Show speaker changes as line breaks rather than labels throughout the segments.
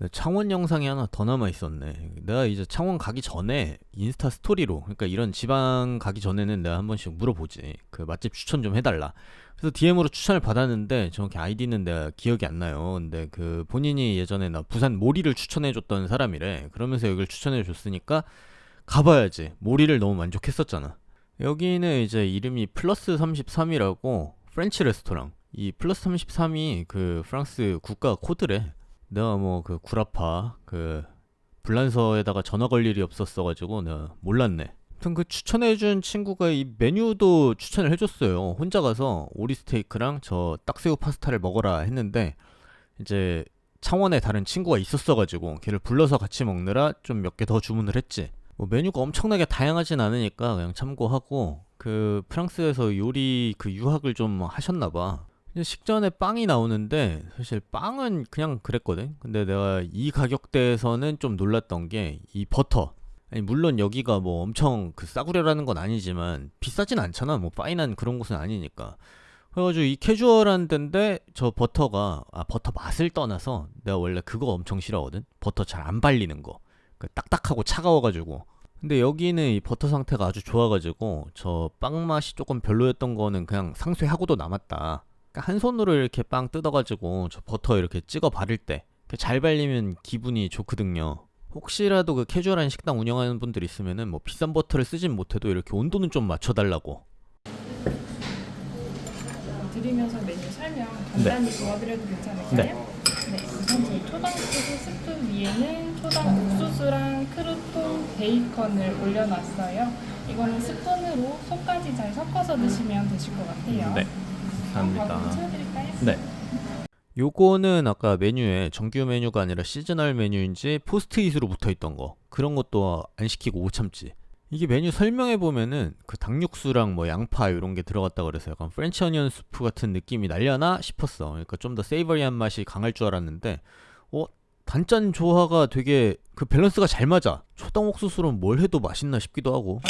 네, 창원 영상이 하나 더 남아 있었네. 내가 이제 창원 가기 전에 인스타 스토리로, 그러니까 이런 지방 가기 전에는 내가 한 번씩 물어보지. 그 맛집 추천 좀 해달라. 그래서 DM으로 추천을 받았는데 정확히 아이디는 내가 기억이 안 나요. 근데 그 본인이 예전에 나 부산 모리를 추천해줬던 사람이래. 그러면서 여기를 추천해줬으니까 가봐야지. 모리를 너무 만족했었잖아. 여기는 이제 이름이 플러스 33이라고 프렌치 레스토랑. 이 플러스 33이 그 프랑스 국가 코드래. 내가 뭐 그 구라파 그 불란서에다가 전화 걸 일이 없었어가지고 내가 몰랐네. 아무튼 그 추천해준 친구가 이 메뉴도 추천을 해줬어요. 혼자 가서 오리 스테이크랑 저 딱새우 파스타를 먹어라 했는데 이제 창원에 다른 친구가 있었어가지고 걔를 불러서 같이 먹느라 좀 몇 개 더 주문을 했지. 뭐 메뉴가 엄청나게 다양하진 않으니까 그냥 참고하고 그 프랑스에서 요리 그 유학을 좀 하셨나봐. 식전에 빵이 나오는데 사실 빵은 그냥 그랬거든. 근데 내가 이 가격대에서는 좀 놀랐던 게 이 버터. 아니 물론 여기가 뭐 엄청 그 싸구려라는 건 아니지만 비싸진 않잖아. 뭐 파인한 그런 곳은 아니니까. 그래가지고 이 캐주얼한 데인데 저 버터가 아 버터 맛을 떠나서 내가 원래 그거 엄청 싫어하거든. 버터 잘 안 발리는 거. 그 딱딱하고 차가워가지고. 근데 여기는 이 버터 상태가 아주 좋아가지고 저 빵 맛이 조금 별로였던 거는 그냥 상쇄하고도 남았다. 그러니까 한 손으로 이렇게 빵 뜯어가지고 저 버터 이렇게 찍어 바를 때 잘 발리면 기분이 좋거든요. 혹시라도 그 캐주얼한 식당 운영하는 분들 있으면은 뭐 비싼 버터를 쓰진 못해도 이렇게 온도는 좀 맞춰달라고.
드리면서 메뉴 설명 간단히 도와드려도 괜찮을까요?
네.
네, 우선 저희 초당소스 스프 위에는 초당 옥수수랑 크루톤, 베이컨을 올려놨어요. 이거는 스푼으로 속까지 잘 섞어서 드시면 되실 것 같아요.
네, 감사합니다. 네. 요거는 아까 메뉴에 정규 메뉴가 아니라 시즈널 메뉴인지 포스트잇으로 붙어 있던 거 그런 것도 안 시키고 못 참지. 이게 메뉴 설명해 보면은 그 닭육수랑 뭐 양파 이런 게 들어갔다 그래서 약간 프렌치 어니언 수프 같은 느낌이 날려나 싶었어. 그러니까 좀 더 세이버리한 맛이 강할 줄 알았는데 어 단짠 조화가 되게 그 밸런스가 잘 맞아. 초당 옥수수로 뭘 해도 맛있나 싶기도 하고.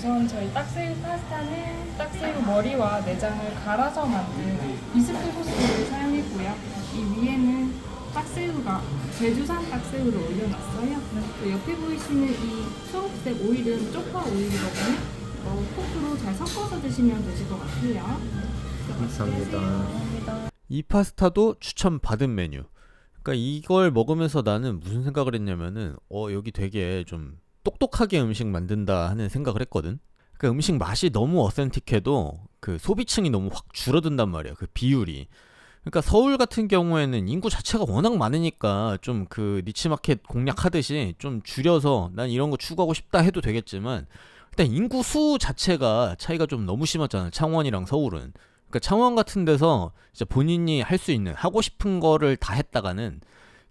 우선 저희 딱새우 파스타는 딱새우 머리와 내장을 갈아서 만든 비스크 소스를 사용했고요. 이 위에는 딱새우가 제주산 딱새우를 올려놨어요. 또 옆에 보이시는 이 초록색 오일은 쪽파 오일이거든요. 어, 포크로 잘 섞어서 드시면 되실 것 같아요.
감사합니다.
감사합니다.
이 파스타도 추천 받은 메뉴. 그러니까 이걸 먹으면서 나는 무슨 생각을 했냐면은 어 여기 되게 좀 똑똑하게 음식 만든다 하는 생각을 했거든. 그러니까 음식 맛이 너무 어센틱해도 그 소비층이 너무 확 줄어든단 말이야. 그 비율이. 그러니까 서울 같은 경우에는 인구 자체가 워낙 많으니까 좀 그 니치마켓 공략하듯이 좀 줄여서 난 이런 거 추구하고 싶다 해도 되겠지만 일단 인구 수 자체가 차이가 좀 너무 심하잖아. 창원이랑 서울은. 그러니까 창원 같은 데서 진짜 본인이 할 수 있는 하고 싶은 거를 다 했다가는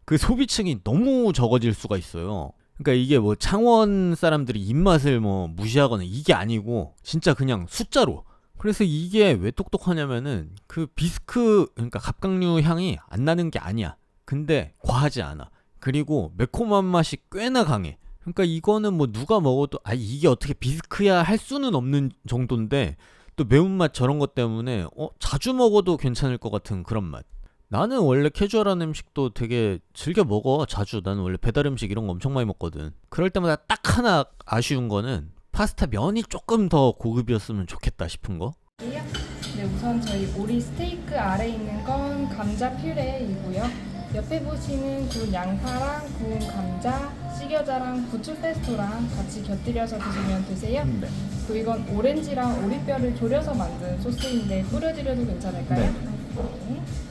그 소비층이 너무 적어질 수가 있어요. 그러니까 이게 뭐 창원 사람들이 입맛을 뭐 무시하거나 이게 아니고 진짜 그냥 숫자로. 그래서 이게 왜 똑똑하냐면은 그 비스크 그러니까 갑각류 향이 안 나는 게 아니야. 근데 과하지 않아. 그리고 매콤한 맛이 꽤나 강해. 그러니까 이거는 뭐 누가 먹어도 아 이게 어떻게 비스크야 할 수는 없는 정도인데 또 매운맛 저런 것 때문에 어 자주 먹어도 괜찮을 것 같은 그런 맛. 나는 원래 캐주얼한 음식도 되게 즐겨 먹어 자주. 나는 원래 배달 음식 이런 거 엄청 많이 먹거든. 그럴 때마다 딱 하나 아쉬운 거는 파스타 면이 조금 더 고급이었으면 좋겠다 싶은 거.
네, 우선 저희 오리 스테이크 아래 있는 건 감자 퓨레이고요. 옆에 보시는 구운 양파랑 구운 감자, 시겨자랑 부추 페스토랑 같이 곁들여서 드시면 되세요.
네.
또 이건 오렌지랑 오리뼈를 졸여서 만든 소스인데 뿌려드려도 괜찮을까요? 네.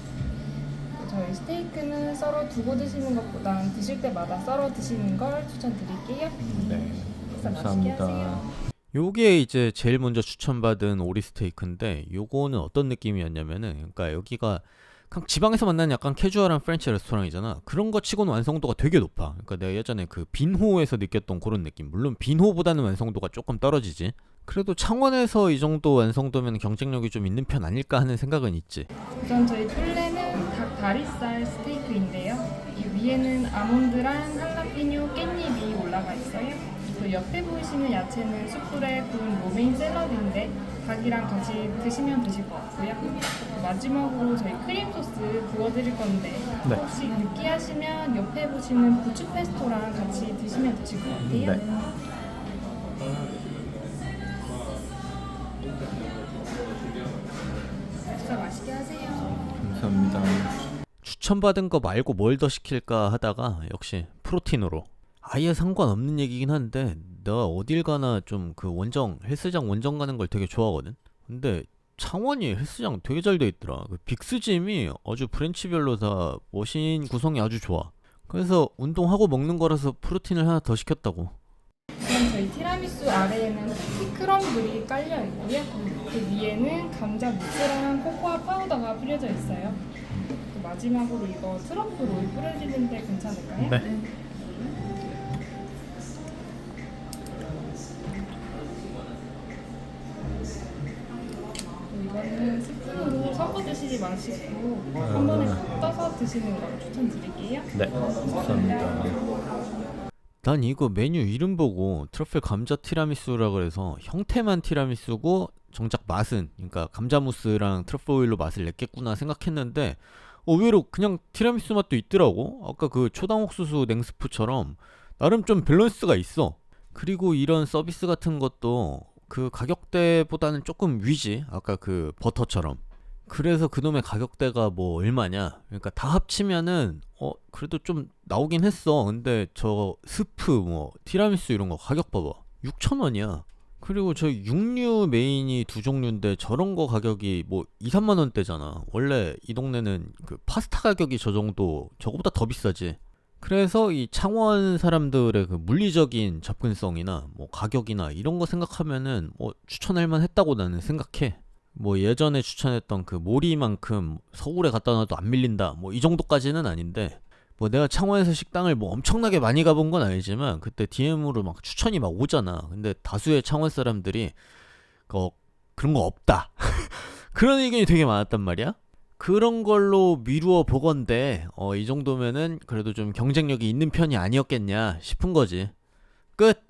저희 스테이크는 썰어 두고 드시는 것보단 드실 때마다 썰어 드시는 걸 추천드릴게요.
네.
식사 맛있게 하세요.
요게 이제 제일 먼저 추천받은 오리 스테이크인데 요거는 어떤 느낌이었냐면은 그러니까 여기가 그냥 지방에서 만나는 약간 캐주얼한 프렌치 레스토랑이잖아. 그런 거 치고는 완성도가 되게 높아. 그러니까 내가 예전에 그 빈호에서 느꼈던 그런 느낌. 물론 빈호보다는 완성도가 조금 떨어지지. 그래도 창원에서 이 정도 완성도면 경쟁력이 좀 있는 편 아닐까 하는 생각은 있지.
우선 저희 플레는 닭 다리살 스테이크인데요. 이 위에는 아몬드랑 할라피뇨 깻잎이 올라가 있어요. 그 옆에 보이시는 야채는 숯불에 구운 로메인 샐러드인데 닭이랑 같이 드시면 되실 것 같고요. 그 마지막으로 저희 크림 소스 부어드릴 건데
네.
혹시 느끼하시면 옆에 보시는 부추 페스토랑 같이 드시면 되실 것 같아요.
네.
식사 맛있게 하세요.
감사합니다.
추천받은 거 말고 뭘 더 시킬까 하다가 역시 프로틴으로. 아예 상관없는 얘기긴 한데 내가 어딜 가나 좀 그 원정 헬스장 원정 가는 걸 되게 좋아하거든? 근데 창원이 헬스장 되게 잘 돼 있더라. 그 빅스짐이 아주 브랜치별로 다 머신 구성이 아주 좋아. 그래서 운동하고 먹는 거라서 프로틴을 하나 더 시켰다고.
그럼 저희 티라미수 아래에는 쿠키 크럼블이 깔려 있고요. 그 위에는 감자 무스랑 코코아 파우더가 뿌려져 있어요. 그 마지막으로 이거 트러플 오일 뿌려주는데 괜찮을까요?
네.
그 이거는 스푼으로 섞어 드시지 마시고 한 번에 푹 떠서 드시는 걸 추천드릴게요.
네. 감사합니다.
난 이거 메뉴 이름 보고 트러플 감자 티라미수라 그래서 형태만 티라미수고 정작 맛은 그러니까 감자 무스랑 트러플 오일로 맛을 냈겠구나 생각했는데 의외로 그냥 티라미수 맛도 있더라고. 아까 그 초당 옥수수 냉스프처럼 나름 좀 밸런스가 있어. 그리고 이런 서비스 같은 것도 그 가격대보다는 조금 위지. 아까 그 버터처럼. 그래서 그놈의 가격대가 뭐 얼마냐? 그러니까 다 합치면은 어 그래도 좀 나오긴 했어. 근데 저 스프 뭐 티라미수 이런 거 가격 봐봐. 6천 원이야 그리고 저 육류 메인이 두 종류인데 저런 거 가격이 뭐 2, 3만 원대잖아. 원래 이 동네는 그 파스타 가격이 저 정도 저거보다 더 비싸지. 그래서 이 창원 사람들의 그 물리적인 접근성이나 뭐 가격이나 이런 거 생각하면은 뭐 추천할 만 했다고 나는 생각해. 뭐 예전에 추천했던 그 모리만큼 서울에 갖다 놔도 안 밀린다. 뭐 이 정도까지는 아닌데 뭐 내가 창원에서 식당을 뭐 엄청나게 많이 가본 건 아니지만 그때 DM으로 막 추천이 막 오잖아. 근데 다수의 창원 사람들이 어, 그런 거 없다. 그런 의견이 되게 많았단 말이야. 그런 걸로 미루어 보건데 어, 이 정도면은 그래도 좀 경쟁력이 있는 편이 아니었겠냐 싶은 거지. 끝